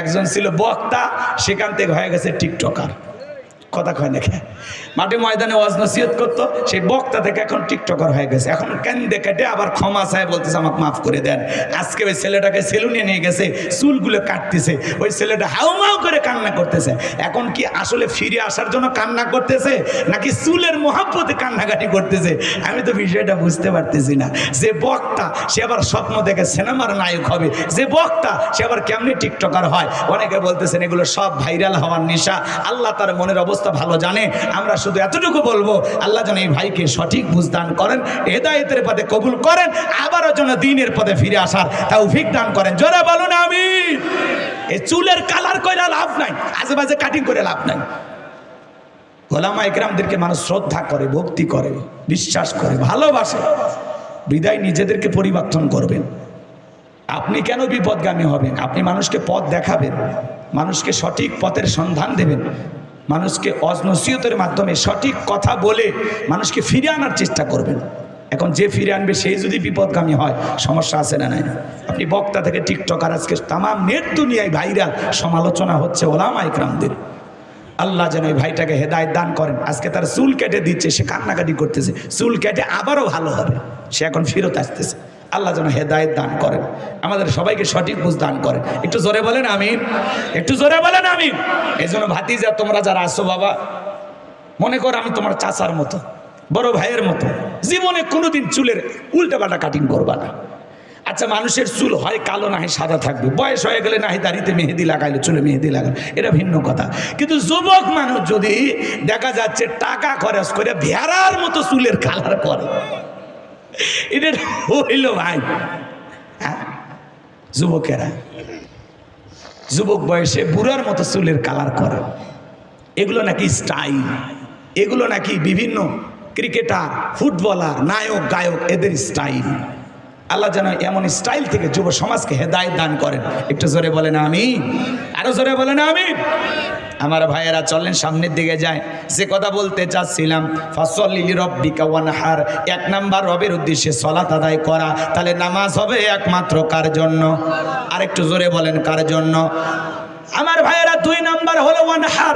একজন ছিল বক্তা সেখান থেকে হয়ে গেছে টিকটকার। কথা কয় না মাঠে ময়দানে ওয়াজ নসিহত করতো, সেই বক্তা থেকে এখন টিকটকার হয়ে গেছে। এখন কেন্দে কেটে আবার ক্ষমা চায় বলতেছে, আমাকে মাফ করে দেন। আজকে ওই ছেলেটাকে সেলুনে নিয়ে গেছে, চুলগুলো কাটতেছে। ওই ছেলেটা হাউমাউ করে কান্না করতেছে। এখন কি আসলে ফিরে আসার জন্য কান্না করতেছে, নাকি চুলের মহাব্বতে কান্নাকাটি করতেছে? আমি তো বিষয়টা বুঝতে পারতেছি না। যে বক্তা, সে আবার স্বপ্ন দেখে সিনেমার নায়ক হবে। যে বক্তা, সে আবার কেমনি টিকটকার হয়? অনেকে বলতেছেন, এগুলো সব ভাইরাল হওয়ার নেশা। আল্লাহ তার মনের অবস্থা ভালো জানে, আমরা শুধু এতটুকু বলব, আল্লাহ যেন এই ভাইকে সঠিক বুঝদান করেন, হেদায়েতের পদে কবুল করেন, আবারও যেন দিনের পদে ফিরে আসার তৌফিক দান করেন। জোরে বলুন আমি এই চুলের কালার করে লাভ নাই আশেপাশে কাটিং করে লাভ নাই। গোলামা একরামদেরকে মানুষ শ্রদ্ধা করে, ভক্তি করে, বিশ্বাস করে, ভালোবাসে। বিদায় নিজেদেরকে পরিবর্তন করবেন। আপনি কেন বিপদগামী হবেন? আপনি মানুষকে পথ দেখাবেন, মানুষকে সঠিক পথের সন্ধান দেবেন। মানুষকে অজনসিয়তের মাধ্যমে সঠিক কথা বলে মানুষকে ফিরে আনার চেষ্টা করবেন। এখন যে ফিরে আনবে, সেই যদি বিপদগামী হয়, সমস্যা আছে না নাই? আপনি বক্তা থেকে টিকটকার, আজকে তামাম নেট দুনিয়ায় ভাইরাল সমালোচনা হচ্ছে ওলামা ইকরামদের। আল্লাহ যেন ওই ভাইটাকে হেদায়ত দান করেন। আজকে তার চুল কেটে দিচ্ছে, সে কান্নাকাটি করতেছে। চুল কেটে আবারও ভালো হবে। সে এখন ফেরত আসতেছে। আল্লাহ যেন হেদায়ত দান করেন। আমাদের সবাইকে সঠিক বুঝ দান করেন। একটু জোরে বলেন আমি একটু জোরে বলেন আমি এই জন্য ভাতিজা, তোমরা যারা আসো বাবা, মনে করো আমি তোমার চাচার মতো, বড় ভাইয়ের মতো। জীবনে কোনোদিন চুলের উল্টাপাল্টা কাটিং করবা না। আচ্ছা মানুষের চুল হয় কালো না হয় সাদা থাকবে। বয়স হয়ে গেলে না হয় দাড়িতে মেহেদি লাগাইলো, চুলে মেহেদি লাগালো। এটা ভিন্ন কথা। কিন্তু যুবক মানুষ যদি দেখা যাচ্ছে টাকা খরচ করে ভেড়ার মতো চুলের কালার করে এটা হইল ভাই। হ্যাঁ? যুবকেরা, যুবক বয়সে বুড়ার মতো চুলের কালার করে। এগুলো নাকি স্টাইল এগুলো নাকি বিভিন্ন ক্রিকেটার ফুটবলার নায়ক, গায়ক, এদের স্টাইল আল্লাহ যেন এমন স্টাইল থেকে যুব সমাজকে হেদায়ত দান করেন। একটু জোরে বলেন আমি আরও জোরে বলেন আমি আমার ভাইয়েরা চলেন সামনের দিকে যায়। যে কথা বলতে চাচ্ছিলাম ফসল লিলি রব্বিকা ওয়ানহার। এক নাম্বার রবের উদ্দেশ্যে সলাত আদায় করা। তাহলে নামাজ হবে একমাত্র কার জন্য? আরেকটু জোরে বলেন, কার জন্য? আমার ভাইয়েরা দুই নাম্বার হলো ওয়ানহার।